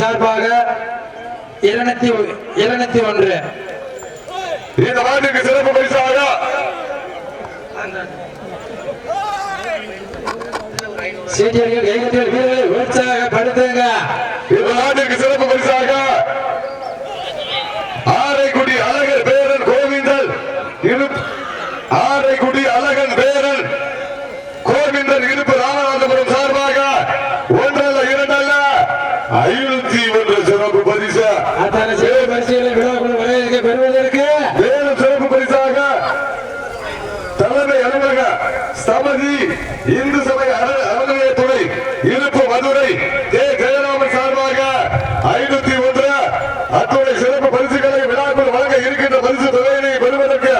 சார்பாக இருநூத்தி இருநூத்தி ஒன்று. இந்த மாட்டுக்கு சிறப்பு பரிசாக சீட்டியர்கள் கைகட்டிகள் வீரர்களை உற்சாகப்படுத்துங்க. இந்த மாட்டுக்கு சிறப்பு பரிசாக ஆரைக்குடி அழகர் பேரன் கோவிந்தல் ஆரைக்குடி அழகன் பேரன் கோவிந்தன் இருப்பு ராமநாதபுரம் சார்பாக ஒன்றல்ல இரண்டல்ல ஐநூத்தி ஒன்று சிறப்பு பரிசு அத்தனை சிறு பரிசுகளை விழாக்குழு பெறுவதற்கு வேறு சிறப்பு பரிசாக தலைமை அலுவலக சமதி இந்து சபை அற- அறநிலையத்துறை இருப்பு மதுரை கே ஜெயராமன் சார்பாக ஐநூத்தி ஒன்று அத்துறை சிறப்பு பரிசுகளை விழாக்குள் வழங்க இருக்கின்ற பரிசு தொகையினை பெறுவதற்கு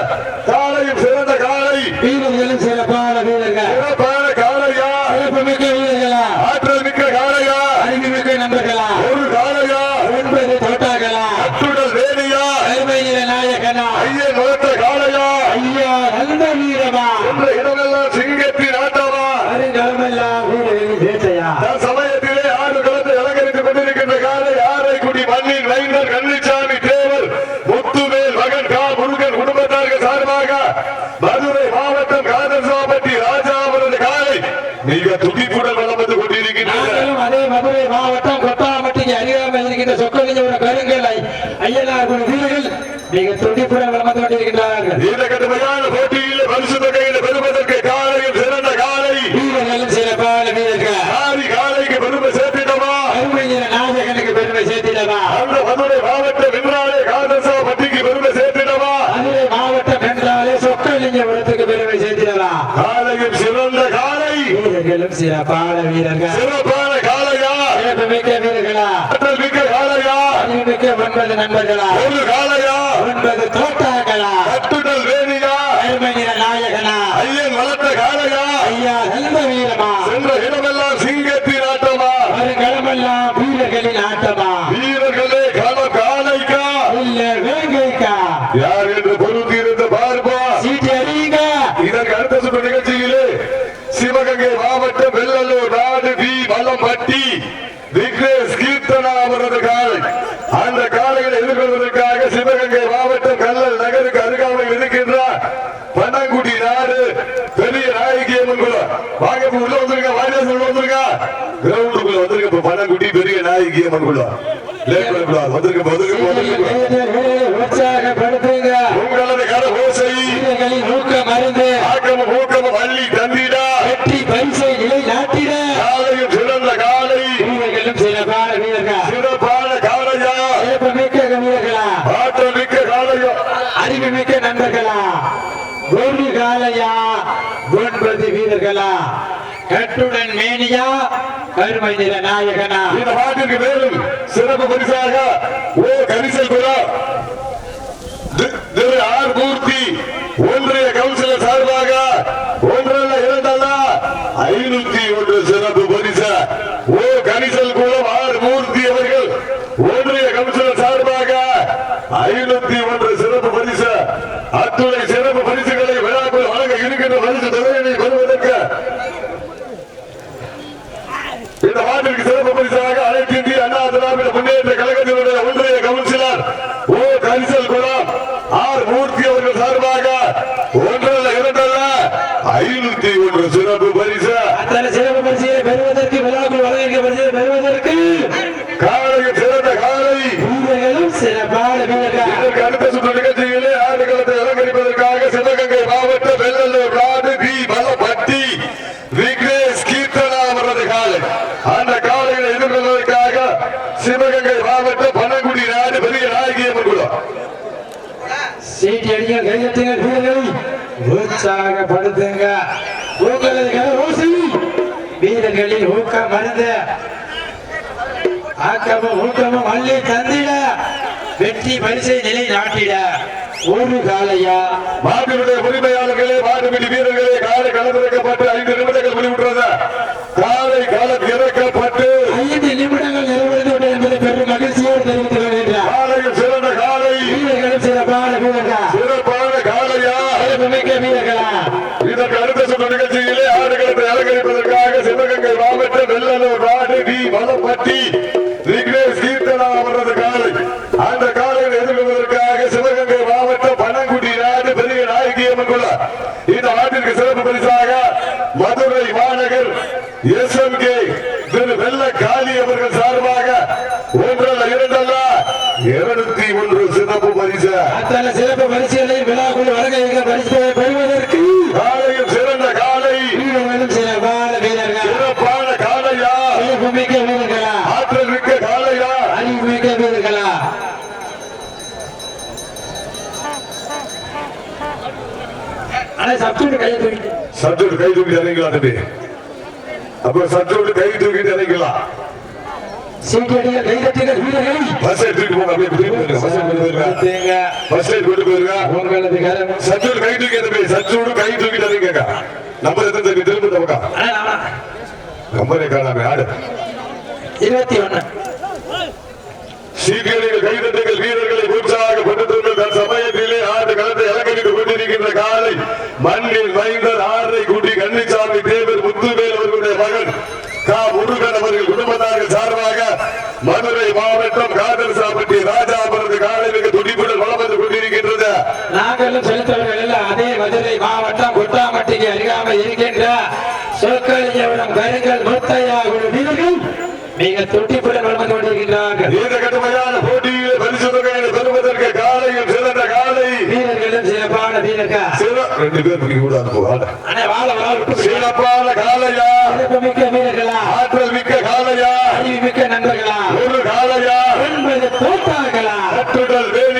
காலையும் சிறந்த காலை வீரர்களும் சிறப்பான வீரர்கள் சிறப்பான காலையா சிறப்பு மிக்க வீரர்களா ஆற்றல் மிக்க காலையா அறிவு மிக்க நண்பர்களா ஒரு காலையா ஒன்பது தோட்டாக்களா அத்துடல் வேணியா அருமையில நாயகனா ஐயன் வளர்த்த காலையா ஐயா நல்ல வீரமா என்ற இடமெல்லாம் சிங்கத்தின் ஆட்டமா வருங்காலமெல்லாம் வீரர்களின் வேட்டையா தன் சமயத்திலே ஆறு களத்தை அலங்கரித்துக் கொண்டிருக்கின்ற காலை ஆரைக்குடி மண்ணின் மைந்தர் கன்னிச்சாமி தேவர் முத்துவேல் மகன் கா முருகன் குடும்பத்தார்கள் சார்பாக மதுரை மாவட்டம் காதர்சாபட்டி ராஜா அவரது காலை மிக துடிப்புடன் வளம் வந்து கொண்டிருக்கின்றன மதுரை மாவட்டம் கொட்டாமட்டிக்கு அருகாமல் இருக்கின்ற சொக்கலிங்கோட பெருங்கலை ஐயனார் வீரர்கள் மிக துடிப்புடன் வளர்ந்து கொண்டிருக்கின்றார்கள். இந்த கடுமையான போட்டியில் பரிசு தொகையில் பெறுவதற்கு காலையும் சிறந்த காலை. வீரர்களும் சிறப்பான வீரர்கள். ஆதி காலைக்கு பெருமை சேர்த்திடமா அருமையில நாயகனுக்கு பெருமை சேர்த்திடவா? அந்த மதுரை மாவட்ட வின்றாலே காதர்சாபட்டிக்கு பெருமை சேர்த்திடமா மதுரை மாவட்டம் என்றாலே சொக்கலிங்கபுரத்துக்கு பெருமை சேர்த்திடவா? காலையும் சிறந்த காலை. வீரர்களும் சிறப்பான வீரர்கள். சிறப்பான சிறப்பு மிக்க வீரர்களா மிக்க காலையா மிக்க ஒன்பது நண்பர்களா? ஒரு காலையா ஒன்பது தோட்டாக்களா கட்டுடல் வேணியா அருமையில நாயகனா? ஐயன் வளர்த்த காலையா ஐயா நல்ல வீரமா சென்ற இடமெல்லாம் சிங்கத்தின் ஆட்டமா வருங்களமெல்லாம் வீரர்களின் ஆட்டமா வீரர்களே களம் காலைக்கா இல்ல வேங்கைக்கா யார் என்று பொருந்திருந்த பார்ப்பா சீட்டி அறியுங்க இதற்கு அடுத்த சுற்று நிகழ்ச்சியிலே சிவகங்கை மாவட்டம் வெள்ளலூர் நாடு வி மலம்பட்டி விக்னேஷ் கீர்த்தனா அவரது காலை அந்த காலைகளை எதிர்கொள்வதற்காக சிவகங்கை மாவட்டம் கல்லல் நகருக்கு அருகாமையில் இருக்கின்றார் பனங்குடி நாடு பெரிய நாயகி அம்மன் குளம் வாங்க இப்ப உள்ள வந்துருங்க வாரியாஸ் உள்ள வந்துருங்க கிரவுண்டுக்குள்ள வந்துருங்க இப்ப பனங்குடி பெரிய நாயகி அம்மன் குளம் லேட் பண்ணக்கூடாது வந்துருங்க வந்துருங்க உற்சாகப்படுத்துங்க உங்களது கர ஓசை வீரர்களின் ஊக்க மருந்து அள்ளி தந்திடா வெற்றி பரிசை நிலை நாட்டிட காலையும் சிறந்த காலை வீரர்களும் சிறப்பான வீரர்கள் சிறப்பான காலையா சிறப்பு வீரர்களா ஆற்றல் காலையா அறிவு நண்பர்களா ஒரு காலையா ஒன்பது வீரர்களா கட்டுடன் மேனியா கருமை நாயகனா. இந்த பாட்டிற்கு மேலும் சிறப்பு பரிசாக ஓ கரிசல் குரா திரு ஆர் மூர்த்தி ஒன்றிய கவுன்சிலர் சார்பாக ஒன்றல்ல இரண்டல்ல ஐநூத்தி ஒன்று சிறப்பு பரிசு ஓ கரிசல் குளம் ஆர் மூர்த்தி அவர்கள் ஒன்றிய கவுன்சிலர் சார்பாக ஐநூத்தி ஒன்று சிறப்பு பரிசு அத்துணை சிறப்பு பரிசுகளை விழாக்குள் வழங்க இருக்கின்ற பரிசு தொகையினை பெறுவதற்கு இந்த ஆண்டிற்கு சிறப்பு பரிசாக அனைத்து இந்திய அண்ணா திராவிட முன்னேற்ற கழகத்தினுடைய ஒன்றிய கவுன்சிலர் ஓ கரிசல் குளம் ஆர் மூர்த்தி அவர்கள் சார்பாக ஒன்றல்ல இரண்டல்ல ஐநூத்தி ஒன்று சிறப்பு பரிசு அத்தனை சிறப்பு பரிசையை பெறுவதற்கு விழாக்குள் வழங்கிய பரிசை பெறுவதற்கு காலையில் சிறந்த காலை வீரர்களும் சிறப்பான வீரர்கள் இதற்கு அடுத்த சுற்று நிகழ்ச்சியிலே ஆடுகளத்தை அலங்கரிப்பதற்காக சிவகங்கை மாவட்டம் வெள்ளலூர் நாடு பி மலப்பட்டி விக்னேஷ் கீர்த்தனா அவரது காலை அந்த காலைகளை எதிர்கொள்வதற்காக சிவகங்கை மாவட்டம் பனங்குடி நாடு பெரிய நாயகியம்மன் குளம் சீட்டி அடிங்க கையெழுத்துங்க வீரர்களை உற்சாகப்படுத்துங்க. வீரர்களின் ஊக்க மருந்து. ஆக்கமும் ஊக்கமும் அள்ளி தந்திட. வெற்றி பரிசை நிலை நாட்டிட. ஒரு காலையா மாட்டினுடைய உரிமையாளர்களே மாட்டுப்பிடி வீரர்களே காலை களமிறக்கப்பட்டு ஐந்து நிமிடங்கள் முடிவுற்றது. காலை களம் இறக்கப்பட்டு பட்டி விக்னேஷ் கீர்த்தனா அவரது காலை அந்த காலையில் எதிர்கொள்வதற்காக சிவகங்கை மாவட்டம் பன்னங்குடி நாடு பெரிய நாயகியம் இந்த ஆட்டிற்கு சிறப்பு பரிசாக மதுரை மாநகர் எஸ் எம் கே திரு வெள்ள காளி அவர்கள் சார்பாக ஒன்றல்ல இரண்டல்ல இருநூத்தி ஒன்று சிறப்பு பரிசு. அத்தனை சிறப்பு பரிசுகளை விழாக்குள் வழங்க எங்கள் பரிசு பெறுவதற்கு காலையில் சிறந்த காலை. சிறப்பான காலையா? மிக சப்ஜெக்ட் கை தூக்கி இறங்கலாம் தம்பி அப்ப சற்றோடு கை தூக்கிட்டு கரம் சற்றோடு கை தூக்கி தம்பி சற்றோடு கை தூக்கிட்டு இறங்க நம்பர் எத்தனை தம்பி திரும்ப தவக்கா அண்ணா, அண்ணா, நம்பரே காணாம ஆடு. இருபத்தி ஒண்ணு. சீக்கிரங்கள் கைதட்டுகள் வீரர்களை உற்சாகப்படுத்துங்கள் தன் சமயத்திலே ஆண்டு களத்தை இலக்கணித்துக் கொண்டிருக்கின்ற காலை நாங்களும் செலுத்தவர்கள் அதே மதுரை மாவட்டம் குட்டாமட்டிக்கு அருகாமல் இருக்கின்ற சொற்களியவனம் கருங்கல் முத்தையா குழு வீரர்கள் மிக துட்டிப்புடன் வளர்ந்து கொண்டிருக்கின்றார்கள். இந்த கடுமையான போட்டியில் பரிசு தொகையை பெறுவதற்கு காலையில் சிறந்த காலை. வீரர்களும் சிறப்பான வீரர்கள். ரெண்டு பேர் வாழ விட்டு சிறப்பான காலையா? மிக்க வீரர்களா ஆற்றல் மிக்க காலையா அறிவு மிக்க நண்பர்களா ஒரு காலையா ஒன்பது தோட்டார்களா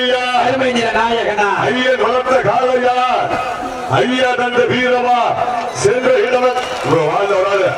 வேலியா அருமை நாயகனா? ஐயன் வளர்த்த காலையா? ஐயா தந்த வீரமா? சென்ற இடவன் வாழ்ந்த ஒரு